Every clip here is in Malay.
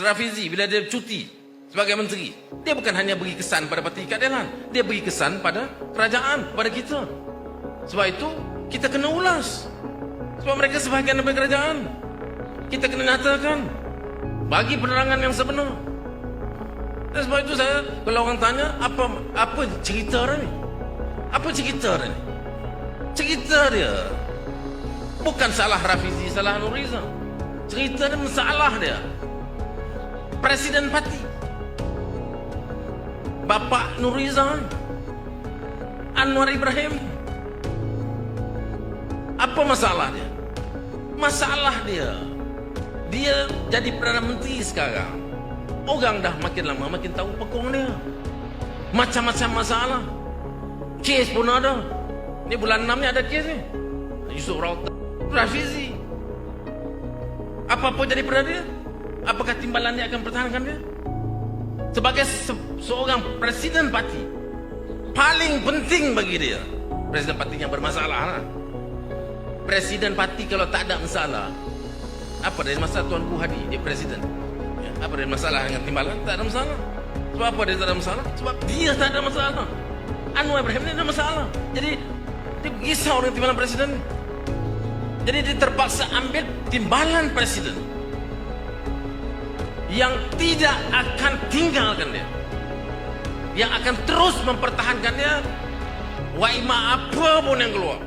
Rafizi bila dia cuti sebagai menteri, dia bukan hanya beri kesan pada parti keadilan, dia beri kesan pada kerajaan, pada kita. Sebab itu kita kena ulas. Sebab mereka sebahagian daripada kerajaan. Kita kena nyatakan bagi penerangan yang sebenar. Dan sebab itu saya kalau orang tanya apa apa cerita ni? Apa cerita ni? Cerita dia bukan salah Rafizi, salah Nuriza. Cerita dia masalah dia. Presiden parti. Bapak Nuriza. Anwar Ibrahim. Apa masalah dia? Masalah dia. Dia jadi Perdana Menteri sekarang. Orang dah makin lama makin tahu pekong dia. Macam-macam masalah. Kes pun ada. Ni bulan 6 ni ada kes ni. Yusuf Rauta. Rafizi. Apa-apa jadi Perdana dia? Apakah timbalan dia akan pertahankan dia? Sebagai se- seorang presiden parti. Paling penting bagi dia. Presiden parti yang bermasalah lah. Presiden parti kalau tak ada masalah. Apa dari masalah Tuan Hadi dia presiden. Ya, apa dari masalah dengan timbalan? Tak ada masalah. Sebab apa dia tak ada masalah? Sebab dia tak ada masalah. Anwar Ibrahim ni ada masalah. Jadi dia risau dengan timbalan presiden. Jadi dia terpaksa ambil timbalan presiden. Yang tidak akan tinggalkan dia. Yang akan terus mempertahankan dia. Waima apa pun yang keluar.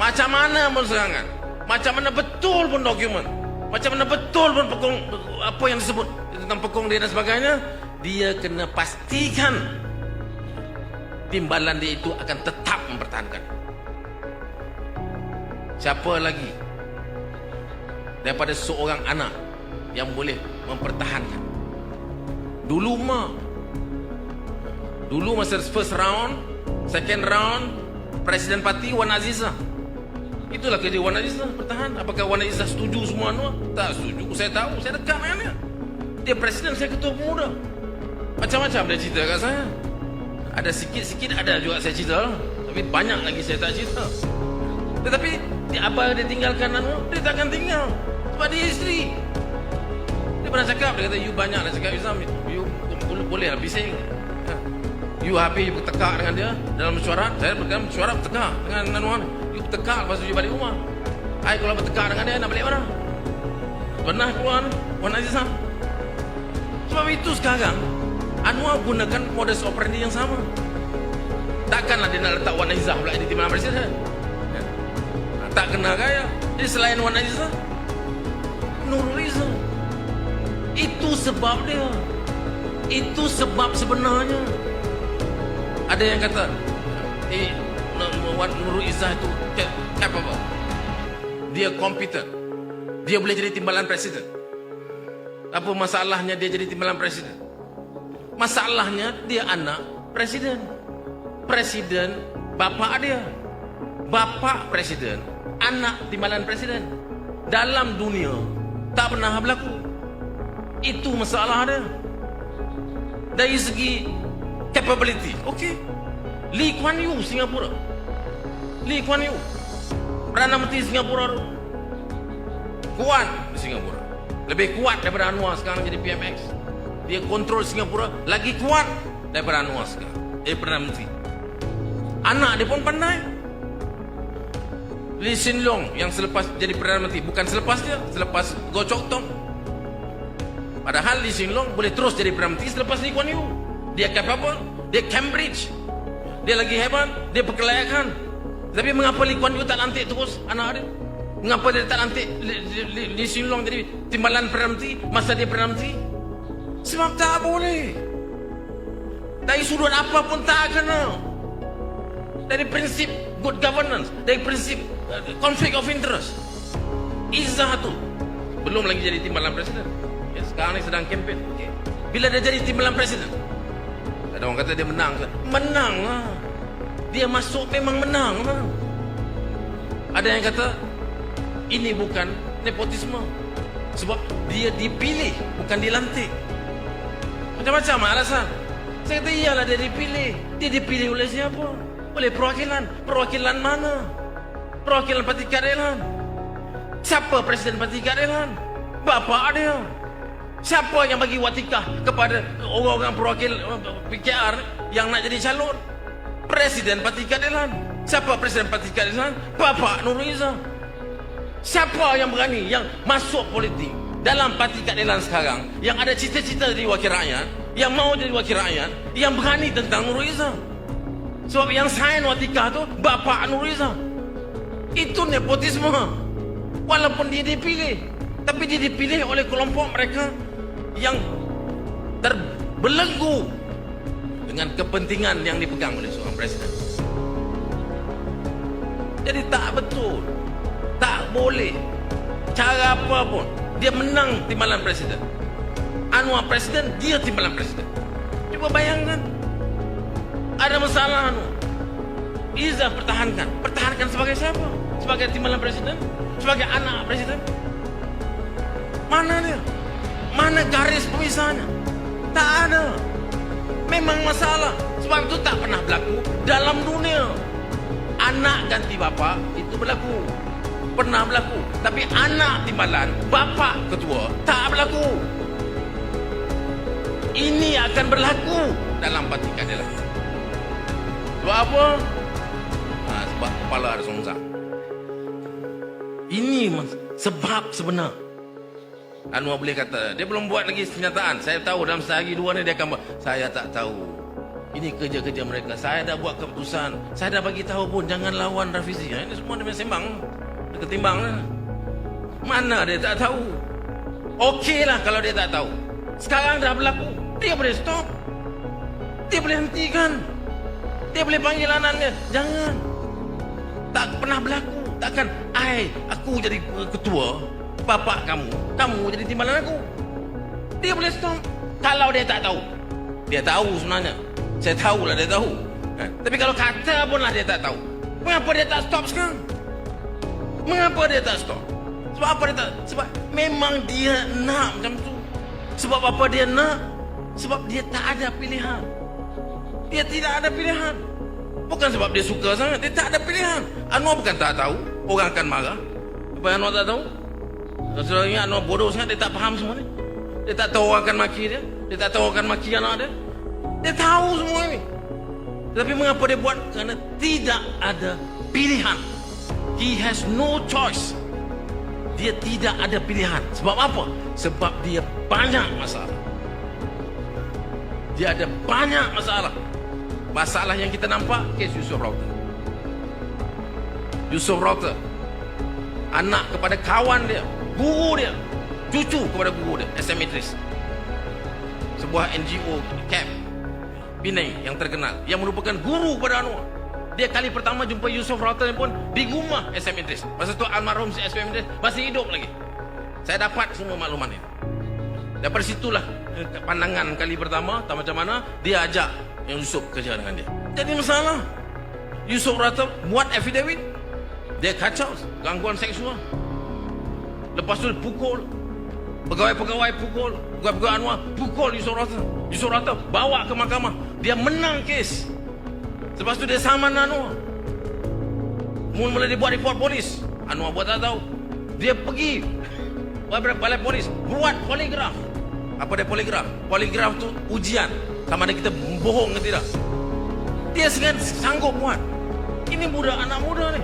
Macam mana pun serangan. Macam mana betul pun dokumen. Macam mana betul pun pekong, apa yang disebut tentang pekong dia dan sebagainya. Dia kena pastikan timbalan dia itu akan tetap mempertahankan. Siapa lagi daripada seorang anak yang boleh mempertahankan. Dulu mah Dulu masa first round, second round, Presiden Parti Wan Azizah. Itulah kerja Wan Azizah bertahan. Apakah Wan Azizah setuju semua Anwar? Tak setuju. Saya tahu, saya dekat dengan dia. Dia presiden, saya ketua pemuda. Macam-macam dia cerita kat saya. Ada sikit-sikit ada juga saya cerita. Tapi banyak lagi saya tak cerita. Tetapi apa dia tinggalkan Anwar? Dia takkan tinggal. Sebab dia isteri. Pernah cakap, dia kata, you banyak lah cakap Islam. You boleh, boleh lah bising. Ha. You habis you bertekak dengan dia dalam mesyuarat. Saya dalam mesyuarat bertekak dengan Anwar. You bertekak lepas tu you balik rumah. I kalau bertekak dengan dia nak balik mana? Pernah keluar Wan Azizah. Sebab itu sekarang Anwar gunakan modus operandi yang sama. Takkanlah dia nak letak Wan Azizah pula di timbalan presiden. Ya. Tak kena gaya. Jadi selain Wan Azizah, Nurul Izzah. Sebab dia. Itu sebab sebenarnya. Ada yang kata, eh, Wan Nurul Izzah itu cap- capable. Dia competent. Dia boleh jadi timbalan presiden. Apa masalahnya dia jadi timbalan presiden? Masalahnya dia anak presiden. Presiden bapa dia. Bapa presiden, anak timbalan presiden. Dalam dunia tak pernah berlaku. Itu masalah dia. Dari segi capability, okey. Lee Kuan Yew Singapura. Lee Kuan Yew Perdana Menteri Singapura tu. Kuat di Singapura. Lebih kuat daripada Anwar sekarang jadi PMX. Dia kontrol Singapura lagi kuat daripada Anwar sekarang. Dia Perdana Menteri. Anak dia pun pandai. Lee Hsien Loong yang selepas jadi Perdana Menteri. Bukan selepas dia, selepas Goh Chok Tong. Padahal Lee Hsien Loong boleh terus jadi Perdana Menteri selepas Lee Kuan Yew. Dia capable, dia Cambridge. Dia lagi hebat, dia perkelayakan. Tapi mengapa Lee Kuan Yew tak lantik terus anak dia? Mengapa dia tak lantik Lee Hsien Loong jadi timbalan Perdana Menteri masa dia Perdana Menteri? Sebab tak boleh. Dari sudut apa pun tak kena. Dari prinsip good governance, dari prinsip uh, conflict of interest. Izzah tu belum lagi jadi timbalan presiden. Sekarang ni sedang kempen. Okay. Bila dia jadi timbalan presiden, ada orang kata dia menang? Menang lah. Dia masuk memang menang lah. Ada yang kata ini bukan nepotisme. Sebab dia dipilih, bukan dilantik. Macam-macam alasan. Saya kata iyalah dia dipilih. Dia dipilih oleh siapa? Oleh perwakilan. Perwakilan mana? Perwakilan Parti Keadilan. Siapa Presiden Parti Keadilan? Bapa dia. Siapa yang bagi watikah kepada orang-orang perwakil uh, PKR yang nak jadi calon? Presiden Parti Keadilan. Siapa Presiden Parti Keadilan? Bapak Nur Izzah. Siapa yang berani yang masuk politik dalam Parti Keadilan sekarang yang ada cita-cita jadi wakil rakyat, yang mau jadi wakil rakyat, yang berani tentang Nur Izzah? Sebab yang sign watikah tu Bapak Nur Izzah. Itu nepotisme. Walaupun dia dipilih, tapi dia dipilih oleh kelompok mereka yang terbelenggu dengan kepentingan yang dipegang oleh seorang presiden. Jadi tak betul. Tak boleh. Cara apa pun. Dia menang timbalan presiden. Anwar presiden, dia timbalan presiden. Cuba bayangkan. Ada masalah Anwar. Izzah pertahankan. Pertahankan sebagai siapa? Sebagai timbalan presiden? Sebagai anak presiden? Mana dia? Mana garis pemisahnya? Tak ada. Memang masalah. Sebab itu tak pernah berlaku dalam dunia. Anak ganti bapa itu berlaku. Pernah berlaku. Tapi anak timbalan, bapa ketua tak berlaku. Ini akan berlaku dalam parti keadilan. Sebab apa? Ha, sebab kepala ada songsak. Ini sebab sebenar. Anwar boleh kata, dia belum buat lagi kenyataan. Saya tahu dalam sehari dua ni dia akan buat. Saya tak tahu. Ini kerja-kerja mereka. Saya dah buat keputusan. Saya dah bagi tahu pun jangan lawan Rafizi. Ha, Ini semua dia sembang. Dia ketimbang. lah. Mana dia tak tahu? Okeylah kalau dia tak tahu. Sekarang dah berlaku. Dia boleh stop. Dia boleh hentikan. Dia boleh panggil anak dia. Jangan. Tak pernah berlaku. Takkan, ai, aku jadi ketua, bapak kamu, kamu jadi timbalan aku. Dia boleh stop. Kalau dia tak tahu. Dia tahu sebenarnya. Saya tahulah dia tahu. Ha? Tapi kalau kata pun lah dia tak tahu. Mengapa dia tak stop sekarang? Mengapa dia tak stop? Sebab apa dia tak? Sebab memang dia nak macam tu. Sebab apa dia nak? Sebab dia tak ada pilihan. Dia tidak ada pilihan. Bukan sebab dia suka sangat. Dia tak ada pilihan. Anwar bukan tak tahu. Orang akan marah. Apa yang Anwar tak tahu? Saudara ingat Anwar bodoh sangat. Dia tak faham semua ni. Dia tak tahu orang akan maki dia. Dia tak tahu orang akan maki anak dia. Dia tahu semua ini. Tapi mengapa dia buat? Kerana tidak ada pilihan. He has no choice. Dia tidak ada pilihan. Sebab apa? Sebab dia banyak masalah. Dia ada banyak masalah. Masalah yang kita nampak kes Yusuf Rauter. Yusuf Rauter anak kepada kawan dia, guru dia, cucu kepada guru dia, SM Idris. Sebuah NGO camp Penang yang terkenal yang merupakan guru kepada Anwar. Dia kali pertama jumpa Yusuf Rauter pun di rumah SM Idris. Masa tu almarhum SM Idris masih hidup lagi. Saya dapat semua makluman ini. Daripada situlah eh, pandangan kali pertama tak macam mana dia ajak yang Yusuf kerja dengan dia. Jadi masalah. Yusuf Rata buat affidavit. Dia kacau gangguan seksual. Lepas tu pukul. Pegawai-pegawai pukul. Pegawai-pegawai Anwar pukul Yusuf Rata. Yusuf Rata bawa ke mahkamah. Dia menang kes. Lepas tu dia saman Anwar. Mula-mula dia buat report polis. Anwar buat tak tahu. Dia pergi balai, polis buat poligraf. Apa dia poligraf? Poligraf tu ujian sama ada kita bohong ke tidak. Dia sengat sanggup buat. Ini budak anak muda ni.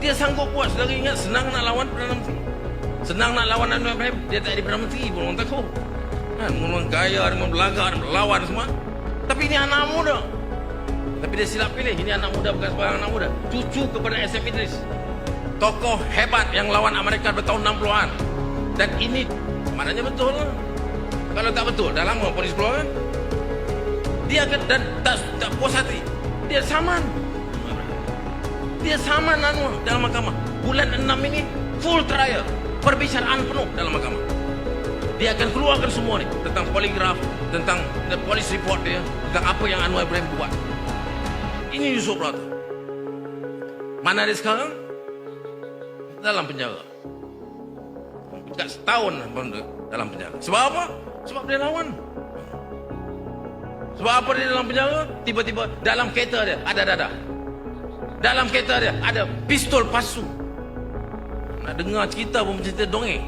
Dia sanggup buat. Saudara ingat senang nak lawan Perdana Menteri. Senang nak lawan Anwar Ibrahim. Dia tak jadi Perdana Menteri pun orang takut. Kan, orang kaya, orang belagak, melawan semua. Tapi ini anak muda. Tapi dia silap pilih. Ini anak muda bukan sebarang anak muda. Cucu kepada SM Idris. Tokoh hebat yang lawan Amerika bertahun 60-an. Dan ini maknanya betul lah. Kalau tak betul, dah lama polis keluar kan? Dia dan tak, tak puas hati. Dia saman. Dia saman Anwar dalam mahkamah. Bulan 6 ini full trial. Perbicaraan penuh dalam mahkamah. Dia akan keluarkan semua ni tentang poligraf, tentang the police report dia, tentang apa yang Anwar Ibrahim buat. Ini Yusuf Rata. Mana dia sekarang? Dalam penjara. Dekat setahun dalam penjara. Sebab apa? Sebab dia lawan. Sebab apa dia dalam penjara? Tiba-tiba dalam kereta dia ada dadah. Dalam kereta dia ada pistol palsu. Nak dengar cerita pun cerita dongeng.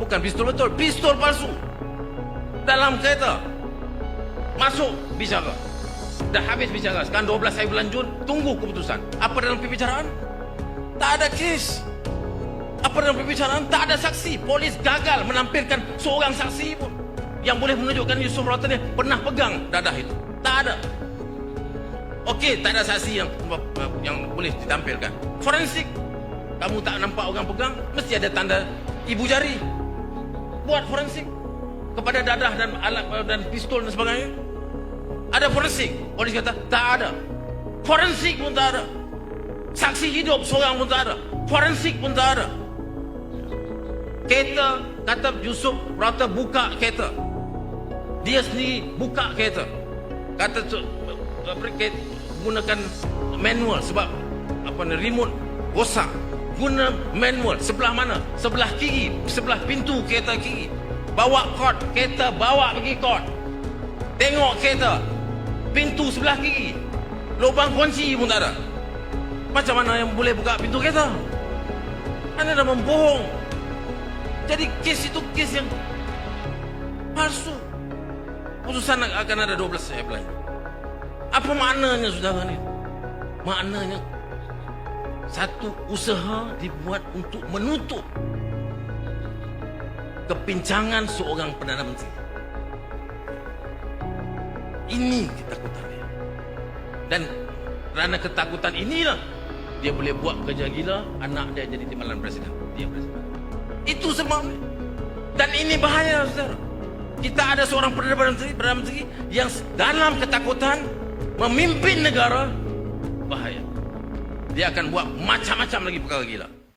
Bukan pistol betul, pistol palsu. Dalam kereta. Masuk bicara. Dah habis bicara. Sekarang 12 hari bulan Jun, tunggu keputusan. Apa dalam pembicaraan? Tak ada kes. Apa dalam pembicaraan? Tak ada saksi. Polis gagal menampilkan seorang saksi pun. Yang boleh menunjukkan Yusuf Rotan ni pernah pegang dadah itu. Tak ada. Okey, tak ada saksi yang yang boleh ditampilkan. Forensik. Kamu tak nampak orang pegang, mesti ada tanda ibu jari. Buat forensik kepada dadah dan alat dan pistol dan sebagainya. Ada forensik. Polis kata tak ada. Forensik pun tak ada. Saksi hidup seorang pun tak ada. Forensik pun tak ada. Kereta kata Yusuf Rata buka kereta. Dia sendiri buka kereta. Kata kereta, gunakan manual sebab apa ni remote rosak. Guna manual sebelah mana? Sebelah kiri, sebelah pintu kereta kiri. Bawa kod, kereta bawa pergi kod. Tengok kereta. Pintu sebelah kiri. Lubang kunci pun tak ada. Macam mana yang boleh buka pintu kereta? Anda dah membohong. Jadi kes itu kes yang palsu. Putusan akan ada 12 April. Apa maknanya saudara ni? Maknanya satu usaha dibuat untuk menutup kepincangan seorang Perdana Menteri. Ini ketakutan dia. Dan kerana ketakutan inilah dia boleh buat kerja gila anak dia jadi timbalan presiden. Dia presiden. Itu sebabnya. Dan ini bahaya saudara. Kita ada seorang Perdana Menteri, Perdana Menteri yang dalam ketakutan memimpin negara bahaya. Dia akan buat macam-macam lagi perkara gila.